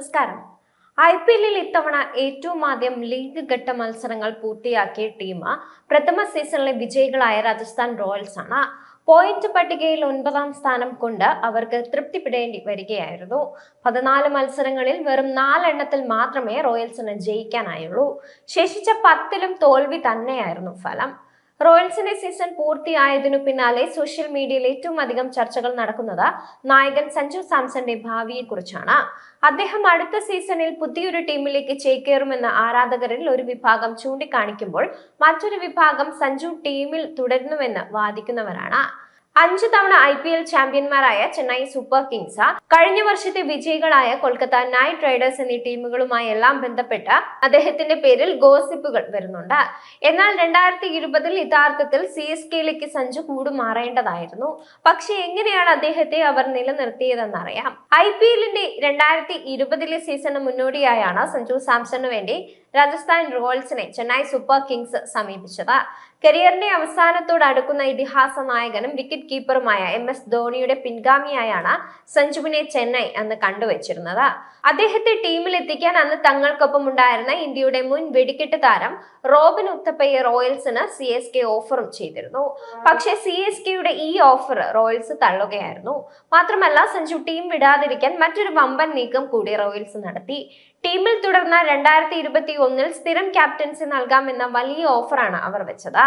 നമസ്കാരം. I P എല്ലിൽ ഇത്തവണ ഏറ്റവും ആദ്യം ലീഗ് ഘട്ട മത്സരങ്ങൾ പൂർത്തിയാക്കിയ ടീം പ്രഥമ സീസണിലെ വിജയികളായ രാജസ്ഥാൻ റോയൽസ് ആണ്. പോയിന്റ് പട്ടികയിൽ ഒൻപതാം സ്ഥാനം കൊണ്ട് അവർക്ക് തൃപ്തിപ്പെടേണ്ടി വരികയായിരുന്നു. പതിനാല് മത്സരങ്ങളിൽ വെറും നാലെണ്ണത്തിൽ മാത്രമേ റോയൽസിന് ജയിക്കാനായുള്ളൂ. ശേഷിച്ച പത്തിലും തോൽവി തന്നെയായിരുന്നു ഫലം. റോയൽസിന്റെ സീസൺ പൂർത്തിയായതിനു പിന്നാലെ സോഷ്യൽ മീഡിയയിൽ ഏറ്റവും അധികം ചർച്ചകൾ നടക്കുന്നത് നായകൻ സഞ്ജു സാംസന്റെ ഭാവിയെക്കുറിച്ചാണ്. അദ്ദേഹം അടുത്ത സീസണിൽ പുതിയൊരു ടീമിലേക്ക് ചേക്കേറുമെന്ന് ആരാധകരിൽ ഒരു വിഭാഗം ചൂണ്ടിക്കാണിക്കുമ്പോൾ മറ്റൊരു വിഭാഗം സഞ്ജു ടീമിൽ തുടരുന്നുവെന്ന് വാദിക്കുന്നവരാണ്. അഞ്ചു തവണ ഐ പി എൽ ചാമ്പ്യന്മാരായ ചെന്നൈ സൂപ്പർ കിങ്സ് കഴിഞ്ഞ വർഷത്തെ വിജയികളായ കൊൽക്കത്ത നൈറ്റ് റൈഡേഴ്സ് എന്നീ ടീമുകളുമായി എല്ലാം ബന്ധപ്പെട്ട അദ്ദേഹത്തിന്റെ പേരിൽ ഗോസിപ്പുകൾ വരുന്നുണ്ട്. എന്നാൽ രണ്ടായിരത്തി ഇരുപതിൽ യഥാർത്ഥത്തിൽ സി എസ് കെയിലേക്ക് സഞ്ജു കൂടുമാറേണ്ടതായിരുന്നു. പക്ഷെ എങ്ങനെയാണ് അദ്ദേഹത്തെ അവർ നിലനിർത്തിയതെന്നറിയാം ഐ പി എല്ലിന്റെ രണ്ടായിരത്തി ഇരുപതിലെ സീസണ് മുന്നോടിയായാണ് സഞ്ജു സാംസണിന് വേണ്ടി രാജസ്ഥാൻ റോയൽസിനെ ചെന്നൈ സൂപ്പർ കിങ്സ് സമീപിച്ചത്. കരിയറിന്റെ അവസാനത്തോട് അടുക്കുന്ന ഇതിഹാസ നായകനും വിക്കറ്റ് കീപ്പറുമായ എം എസ് ധോണിയുടെ പിൻഗാമിയായാണ് സഞ്ജുവിനെ ചെന്നൈ അന്ന് കണ്ടുവച്ചിരുന്നത്. അദ്ദേഹത്തെ ടീമിൽ എത്തിക്കാൻ അന്ന് തങ്ങൾക്കൊപ്പം ഉണ്ടായിരുന്ന ഇന്ത്യയുടെ മുൻ വെടിക്കെട്ട് താരം റോബിൻ ഉത്തപ്പയെ റോയൽസിന് സി എസ് കെ ഓഫറും ചെയ്തിരുന്നു. പക്ഷേ സി എസ് കെയുടെ ഈ ഓഫർ റോയൽസ് തള്ളുകയായിരുന്നു. മാത്രമല്ല സഞ്ജു ടീം വിടാതിരിക്കാൻ മറ്റൊരു വമ്പൻ നീക്കം കൂടി റോയൽസ് നടത്തി. ടീമിൽ തുടർന്ന രണ്ടായിരത്തി ഇരുപത്തി ഒന്നിൽ സ്ഥിരം ക്യാപ്റ്റൻസി നൽകാമെന്ന വലിയ ഓഫറാണ് അവർ വെച്ചത്.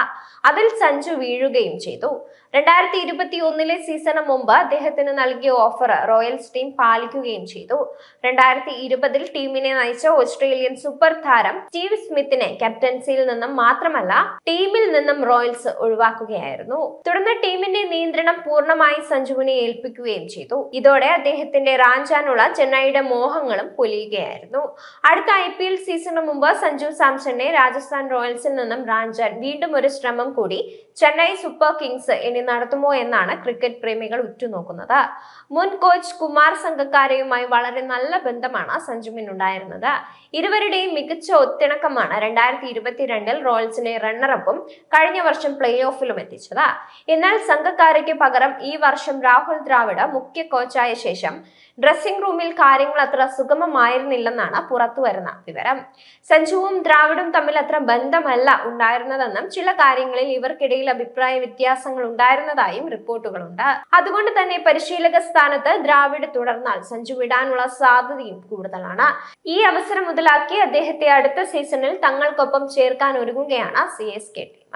അതിൽ സഞ്ജു വീഴുകയും ചെയ്തു. രണ്ടായിരത്തി ഇരുപത്തി ഒന്നിലെ സീസണ് മുമ്പ് അദ്ദേഹത്തിന് നൽകിയ ഓഫർ റോയൽസ് ടീം പാലിക്കുകയും ചെയ്തു. രണ്ടായിരത്തി ഇരുപതിൽ ടീമിനെ നയിച്ച ഓസ്ട്രേലിയൻ സൂപ്പർ താരം സ്റ്റീവ് സ്മിത്തിനെ ക്യാപ്റ്റൻസിയിൽ നിന്നും മാത്രമല്ല ടീമിൽ നിന്നും റോയൽസ് ഒഴിവാക്കുകയായിരുന്നു. തുടർന്ന് ടീമിന്റെ നിയന്ത്രണം പൂർണമായി സഞ്ജുവിനെ ഏൽപ്പിക്കുകയും ചെയ്തു. ഇതോടെ അദ്ദേഹത്തിന്റെ റാഞ്ചാനുള്ള ചെന്നൈയുടെ മോഹങ്ങളും പൊലിയുകയായിരുന്നു. അടുത്ത ഐ സീസണിന് മുമ്പ് സഞ്ജു സാംസണിനെ രാജസ്ഥാൻ റോയൽസിൽ നിന്നും റാഞ്ചാൻ വീണ്ടും ഒരു ശ്രമം കൂടി ചെന്നൈ സൂപ്പർ കിങ്സ് ഇനി നടത്തുമോ എന്നാണ് ക്രിക്കറ്റ് പ്രേമികൾ ഉറ്റുനോക്കുന്നത്. മുൻ കോച്ച് കുമാർ സംഘക്കാരെയുമായി വളരെ നല്ല ബന്ധമാണ് സഞ്ജുവിനുണ്ടായിരുന്നത് ഇരുവരുടെയും മികച്ച ഒത്തിണക്കമാണ് രണ്ടായിരത്തി ഇരുപത്തിരണ്ടിൽ റോയൽസിനെ റണ്ണറപ്പും കഴിഞ്ഞ വർഷം പ്ലേ ഓഫിലും എത്തിച്ചത്. എന്നാൽ സംഘക്കാരയ്ക്ക് പകരം ഈ വർഷം രാഹുൽ ദ്രാവിഡ് മുഖ്യ കോച്ചായ ശേഷം ഡ്രസ്സിംഗ് റൂമിൽ കാര്യങ്ങൾ അത്ര സുഗമമായിരുന്നില്ലെന്നാണ് പുറത്തുവരുന്ന വിവരം. സഞ്ജുവും ദ്രാവിഡും തമ്മിൽ അത്ര ബന്ധമല്ല ഉണ്ടായിരുന്നതെന്നും ചില കാര്യങ്ങളിൽ ഇവർക്കിടയിൽ അഭിപ്രായ വ്യത്യാസങ്ങൾ ഉണ്ടായിരുന്നതായും റിപ്പോർട്ടുകളുണ്ട്. അതുകൊണ്ട് തന്നെ പരിശീലക സ്ഥാനത്ത് ദ്രാവിഡ് തുടർന്നാൽ സഞ്ജു വിടാനുള്ള സാധ്യതയും കൂടുതലാണ്. ഈ അവസരം മുതലാക്കി അദ്ദേഹത്തെ അടുത്ത സീസണിൽ തങ്ങൾക്കൊപ്പം ചേർക്കാൻ ഒരുങ്ങുകയാണ് സി എസ് കെ ടീം.